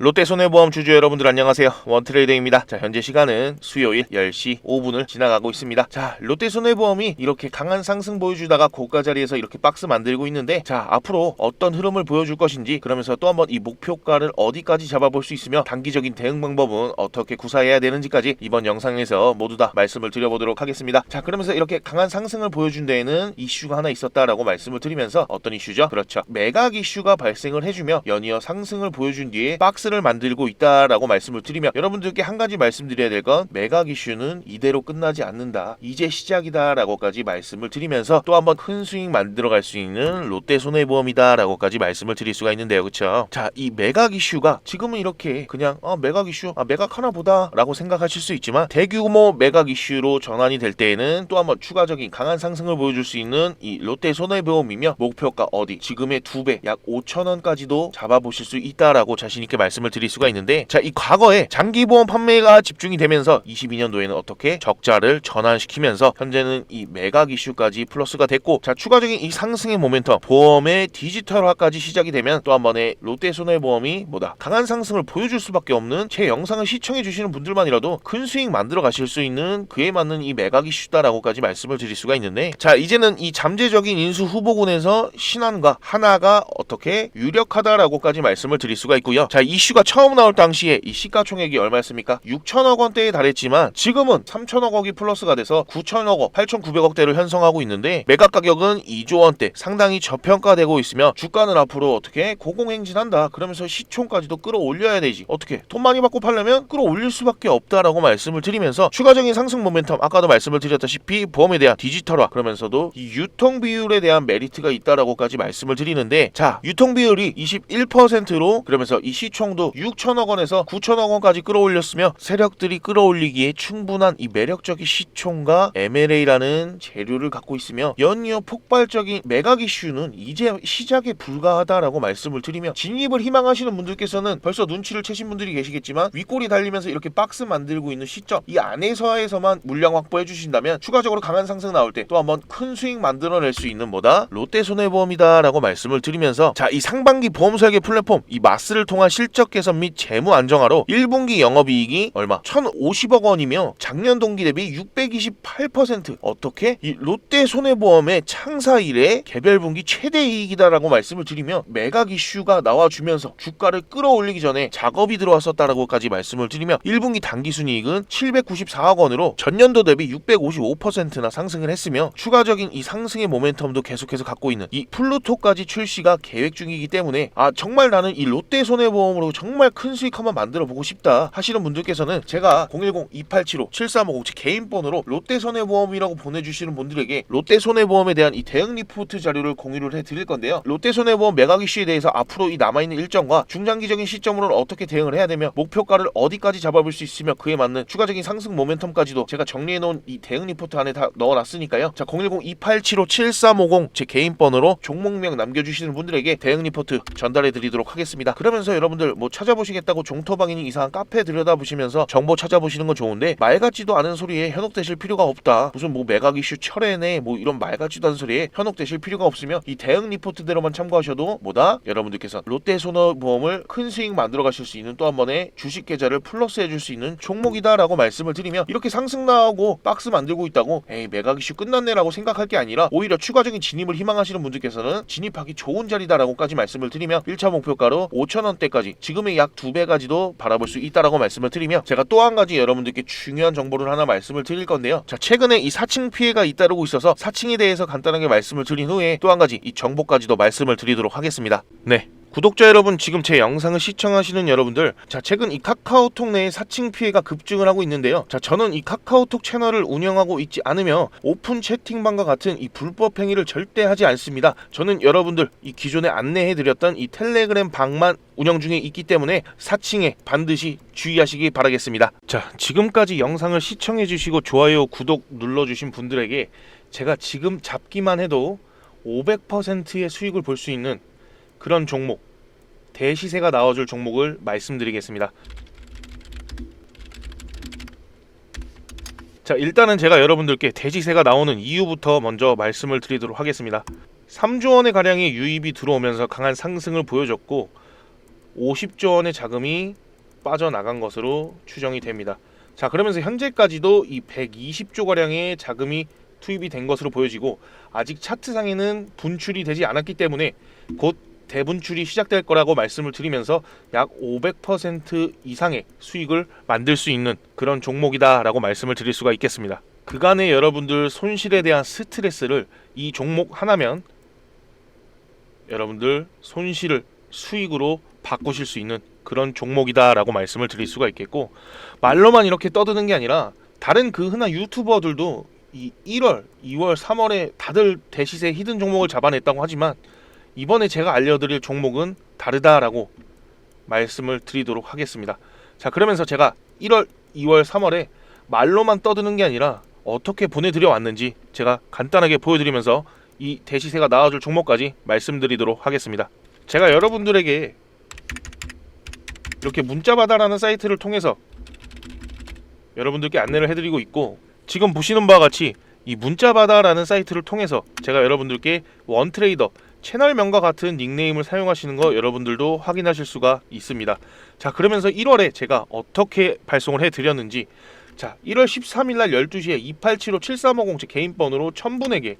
롯데 손해보험 주주 여러분들 안녕하세요. 원트레이더입니다. 자, 현재 시간은 수요일 10시 5분을 지나가고 있습니다. 자, 롯데 손해보험이 이렇게 강한 상승 보여주다가 고가 자리에서 이렇게 박스 만들고 있는데 자, 앞으로 어떤 흐름을 보여줄 것인지 그러면서 또 한번 이 목표가를 어디까지 잡아볼 수 있으며 단기적인 대응 방법은 어떻게 구사해야 되는지까지 이번 영상에서 모두 다 말씀을 드려보도록 하겠습니다. 자, 그러면서 이렇게 강한 상승을 보여준 데에는 이슈가 하나 있었다라고 말씀을 드리면서 어떤 이슈죠? 그렇죠. 매각 이슈가 발생을 해주며 연이어 상승을 보여준 뒤에 박스 를 만들고 있다라고 말씀을 드리며 여러분들께 한 가지 말씀드려야 될 건 매각 이슈는 이대로 끝나지 않는다. 이제 시작이다라고까지 말씀을 드리면서 또 한번 큰 수익 만들어갈 수 있는 롯데 손해보험이다라고까지 말씀을 드릴 수가 있는데요, 그렇죠? 자, 이 매각 이슈가 지금은 이렇게 그냥 어, 매각 이슈, 아 매각 하나 보다라고 생각하실 수 있지만 대규모 매각 이슈로 전환이 될 때에는 또 한번 추가적인 강한 상승을 보여줄 수 있는 이 롯데 손해보험이며 목표가 어디 지금의 두 배 약 5천 원까지도 잡아보실 수 있다라고 자신 있게 말씀 을 드릴 수가 있는데 자 이 과거에 장기보험 판매가 집중이 되면서 22년도에는 어떻게 적자를 전환시키면서 현재는 이 매각 이슈까지 플러스가 됐고 자 추가적인 이 상승의 모멘텀 보험의 디지털화까지 시작이 되면 또 한 번의 롯데 손해보험이 뭐다 강한 상승을 보여줄 수밖에 없는 제 영상을 시청해 주시는 분들만이라도 큰 수익 만들어 가실 수 있는 그에 맞는 이 매각 이슈다라고까지 말씀을 드릴 수가 있는데 자 이제는 이 잠재적인 인수 후보군에서 신한과 하나가 어떻게 유력하다라고까지 말씀을 드릴 수가 있고요. 자 이슈 가 처음 나올 당시에 이 시가총액이 얼마였습니까? 6천억 원대에 달했지만 지금은 3천억 억이 플러스가 돼서 9천억 억, 8,900억대를 형성하고 있는데 매각 가격은 2조 원대 상당히 저평가되고 있으며 주가는 앞으로 어떻게 고공행진한다. 그러면서 시총까지도 끌어올려야 되지. 어떻게 돈 많이 받고 팔려면 끌어올릴 수밖에 없다라고 말씀을 드리면서 추가적인 상승 모멘텀 아까도 말씀을 드렸다시피 보험에 대한 디지털화 그러면서도 이 유통 비율에 대한 메리트가 있다라고까지 말씀을 드리는데 자 유통 비율이 21%로 그러면서 이 시총도 6천억 원에서 9천억 원까지 끌어올렸으며 세력들이 끌어올리기에 충분한 이 매력적인 시총과 MLA라는 재료를 갖고 있으며 연이어 폭발적인 매각 이슈는 이제 시작에 불과하다라고 말씀을 드리며 진입을 희망하시는 분들께서는 벌써 눈치를 채신 분들이 계시겠지만 윗골이 달리면서 이렇게 박스 만들고 있는 시점 이 안에서에서만 물량 확보해 주신다면 추가적으로 강한 상승 나올 때 또 한번 큰 수익 만들어낼 수 있는 뭐다? 롯데 손해보험이다라고 말씀을 드리면서 자 이 상반기 보험 설계 플랫폼 이 마스를 통한 실적 개선 및 재무 안정화로 1분기 영업이익이 얼마? 1,050억 원이며 작년 동기 대비 628% 어떻게 이 롯데 손해보험의 창사 이래 개별 분기 최대 이익이다라고 말씀을 드리며 매각 이슈가 나와주면서 주가를 끌어올리기 전에 작업이 들어왔었다라고까지 말씀을 드리며 1분기 단기 순이익은 794억 원으로 전년도 대비 655%나 상승을 했으며 추가적인 이 상승의 모멘텀도 계속해서 갖고 있는 이 플루토까지 출시가 계획 중이기 때문에 아 정말 나는 이 롯데 손해보험으로 정말 큰 수익 한번 만들어 보고 싶다 하시는 분들께서는 제가 010-2875-7350 제 개인 번호로 롯데 손해보험이라고 보내주시는 분들에게 롯데 손해보험에 대한 이 대응 리포트 자료를 공유를 해드릴 건데요. 롯데 손해보험 매각 이슈에 대해서 앞으로 이 남아있는 일정과 중장기적인 시점으로는 어떻게 대응을 해야 되며 목표가를 어디까지 잡아볼 수 있으며 그에 맞는 추가적인 상승 모멘텀까지도 제가 정리해놓은 이 대응 리포트 안에 다 넣어놨으니까요. 자 010-2875-7350 제 개인 번호로 종목명 남겨주시는 분들에게 대응 리포트 전달해드리도록 하겠습니다. 그러면서 여러분들 뭐 찾아보시겠다고 종토방이니 이상한 카페 들여다보시면서 정보 찾아보시는 건 좋은데 말 같지도 않은 소리에 현혹되실 필요가 없다. 무슨 뭐 매각 이슈 철회네 뭐 이런 말 같지도 않은 소리에 현혹되실 필요가 없으며 이 대응 리포트대로만 참고하셔도 뭐다 여러분들께서 롯데 손해보험을 큰 수익 만들어 가실 수 있는 또 한 번의 주식 계좌를 플러스 해줄 수 있는 종목이다라고 말씀을 드리며 이렇게 상승 나오고 박스 만들고 있다고 에이 매각 이슈 끝났네라고 생각할 게 아니라 오히려 추가적인 진입을 희망하시는 분들께서는 진입하기 좋은 자리다라고까지 말씀을 드리며 1차 목표가로 5천 원대까지 지금의 약 두 배까지도 바라볼 수 있다라고 말씀을 드리며 제가 또 한 가지 여러분들께 중요한 정보를 하나 말씀을 드릴 건데요. 자 최근에 이 4층 피해가 잇따르고 있어서 4층에 대해서 간단하게 말씀을 드린 후에 또 한 가지 이 정보까지도 말씀을 드리도록 하겠습니다. 네. 구독자 여러분 지금 제 영상을 시청하시는 여러분들 자 최근 이 카카오톡 내에 사칭 피해가 급증을 하고 있는데요. 자 저는 이 카카오톡 채널을 운영하고 있지 않으며 오픈 채팅방과 같은 이 불법 행위를 절대 하지 않습니다. 저는 여러분들 이 기존에 안내해 드렸던 이 텔레그램 방만 운영 중에 있기 때문에 사칭에 반드시 주의하시기 바라겠습니다. 자 지금까지 영상을 시청해 주시고 좋아요 구독 눌러 주신 분들에게 제가 지금 잡기만 해도 500%의 수익을 볼 수 있는 그런 종목 대시세가 나와줄 종목을 말씀드리겠습니다. 자 일단은 제가 여러분들께 대시세가 나오는 이유부터 먼저 말씀을 드리도록 하겠습니다. 3조 원의 가량의 유입이 들어오면서 강한 상승을 보여줬고 50조 원의 자금이 빠져나간 것으로 추정이 됩니다. 자, 그러면서 현재까지도 이 120조 가량의 자금이 투입이 된 것으로 보여지고 아직 차트상에는 분출이 되지 않았기 때문에 곧 대분출이 시작될 거라고 말씀을 드리면서 약 500% 이상의 수익을 만들 수 있는 그런 종목이다라고 말씀을 드릴 수가 있겠습니다. 그간의 여러분들 손실에 대한 스트레스를 이 종목 하나면 여러분들 손실을 수익으로 바꾸실 수 있는 그런 종목이다라고 말씀을 드릴 수가 있겠고 말로만 이렇게 떠드는 게 아니라 다른 그 흔한 유튜버들도 이 1월, 2월, 3월에 다들 대시세 히든 종목을 잡아냈다고 하지만 이번에 제가 알려드릴 종목은 다르다라고 말씀을 드리도록 하겠습니다. 자 그러면서 제가 1월, 2월, 3월에 말로만 떠드는 게 아니라 어떻게 보내드려 왔는지 제가 간단하게 보여드리면서 이 대시세가 나와줄 종목까지 말씀드리도록 하겠습니다. 제가 여러분들에게 이렇게 문자바다라는 사이트를 통해서 여러분들께 안내를 해드리고 있고 지금 보시는 바와 같이 이 문자바다라는 사이트를 통해서 제가 여러분들께 원트레이더 채널명과 같은 닉네임을 사용하시는 거 여러분들도 확인하실 수가 있습니다. 자 그러면서 1월에 제가 어떻게 발송을 해드렸는지 자 1월 13일 날 12시에 2875-7350제 개인 번호로 1000분에게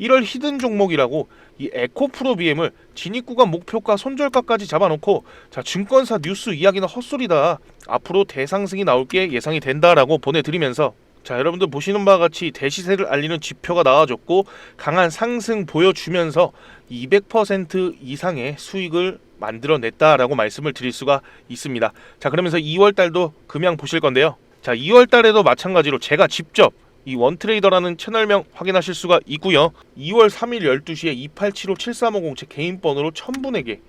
1월 히든 종목이라고 이 에코프로 BM을 진입구간 목표가 손절가까지 잡아놓고 자 증권사 뉴스 이야기는 헛소리다 앞으로 대상승이 나올 게 예상이 된다라고 보내드리면서 자 여러분들 보시는 바와 같이 대시세를 알리는 지표가 나와줬고 강한 상승 보여주면서 200% 이상의 수익을 만들어냈다라고 말씀을 드릴 수가 있습니다. 자 그러면서 2월 달도 금양 보실 건데요. 자 2월 달에도 마찬가지로 제가 직접 이 원트레이더라는 채널명 확인하실 수가 있고요. 2월 3일 12시에 2875-7350 제 개인 번호로 1000분에게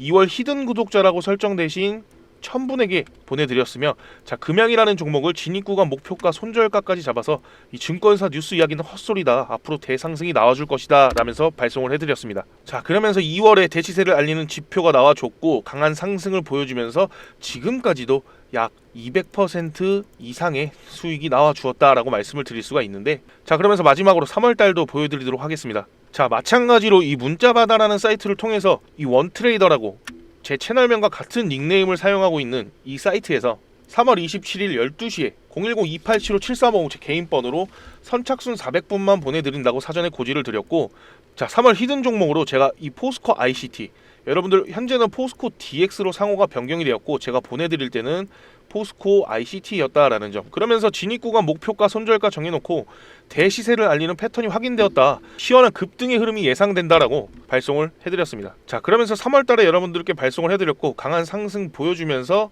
2월 히든 구독자라고 설정되신 1000분에게 보내드렸으며 자 금양이라는 종목을 진입구간 목표가 손절가까지 잡아서 이 증권사 뉴스 이야기는 헛소리다. 앞으로 대상승이 나와줄 것이다. 라면서 발송을 해드렸습니다. 자 그러면서 2월에 대치세를 알리는 지표가 나와줬고 강한 상승을 보여주면서 지금까지도 약 200% 이상의 수익이 나와 주었다라고 말씀을 드릴 수가 있는데 자 그러면서 마지막으로 3월 달도 보여드리도록 하겠습니다. 자 마찬가지로 이 문자바다라는 사이트를 통해서 이 원트레이더라고 제 채널명과 같은 닉네임을 사용하고 있는 이 사이트에서 3월 27일 12시에 010-2875-7350 제 개인 번호로 선착순 400분만 보내드린다고 사전에 고지를 드렸고 자 3월 히든 종목으로 제가 이 포스코 ICT 여러분들 현재는 포스코 DX로 상호가 변경이 되었고 제가 보내드릴 때는 포스코 ICT였다라는 점. 그러면서 진입구간 목표가 손절가 정해놓고 대시세를 알리는 패턴이 확인되었다. 시원한 급등의 흐름이 예상된다라고 발송을 해드렸습니다. 자 그러면서 3월달에 여러분들께 발송을 해드렸고 강한 상승 보여주면서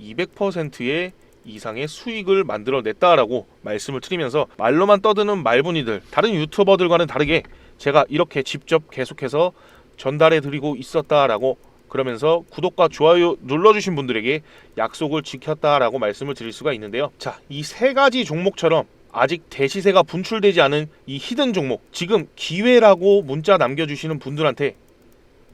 200%의 이상의 수익을 만들어냈다라고 말씀을 드리면서 말로만 떠드는 말분이들 다른 유튜버들과는 다르게 제가 이렇게 직접 계속해서 전달해 드리고 있었다라고 그러면서 구독과 좋아요 눌러주신 분들에게 약속을 지켰다라고 말씀을 드릴 수가 있는데요. 자, 이 세 가지 종목처럼 아직 대시세가 분출되지 않은 이 히든 종목 지금 기회라고 문자 남겨주시는 분들한테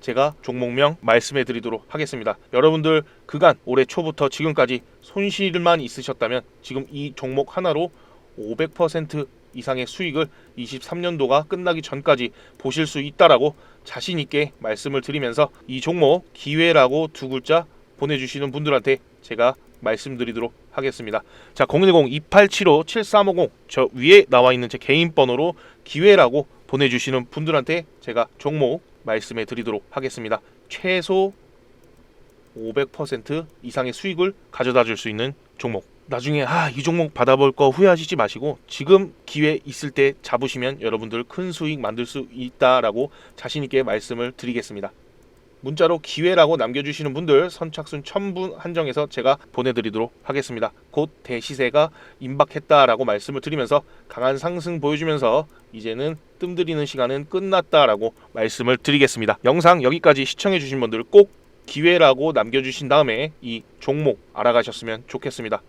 제가 종목명 말씀해 드리도록 하겠습니다. 여러분들 그간 올해 초부터 지금까지 손실만 있으셨다면 지금 이 종목 하나로 500% 이상의 수익을 23년도가 끝나기 전까지 보실 수 있다라고 자신 있게 말씀을 드리면서 이 종목 기회라고 두 글자 보내주시는 분들한테 제가 말씀드리도록 하겠습니다. 자, 010-2875-7350 저 위에 나와 있는 제 개인 번호로 기회라고 보내주시는 분들한테 제가 종목 말씀해 드리도록 하겠습니다. 최소 500% 이상의 수익을 가져다 줄 수 있는 종목. 나중에 아, 이 종목 받아볼 거 후회하시지 마시고 지금 기회 있을 때 잡으시면 여러분들 큰 수익 만들 수 있다라고 자신 있게 말씀을 드리겠습니다. 문자로 기회라고 남겨주시는 분들 선착순 1000분 한정해서 제가 보내드리도록 하겠습니다. 곧 대시세가 임박했다라고 말씀을 드리면서 강한 상승 보여주면서 이제는 뜸들이는 시간은 끝났다라고 말씀을 드리겠습니다. 영상 여기까지 시청해주신 분들 꼭 기회라고 남겨주신 다음에 이 종목 알아가셨으면 좋겠습니다.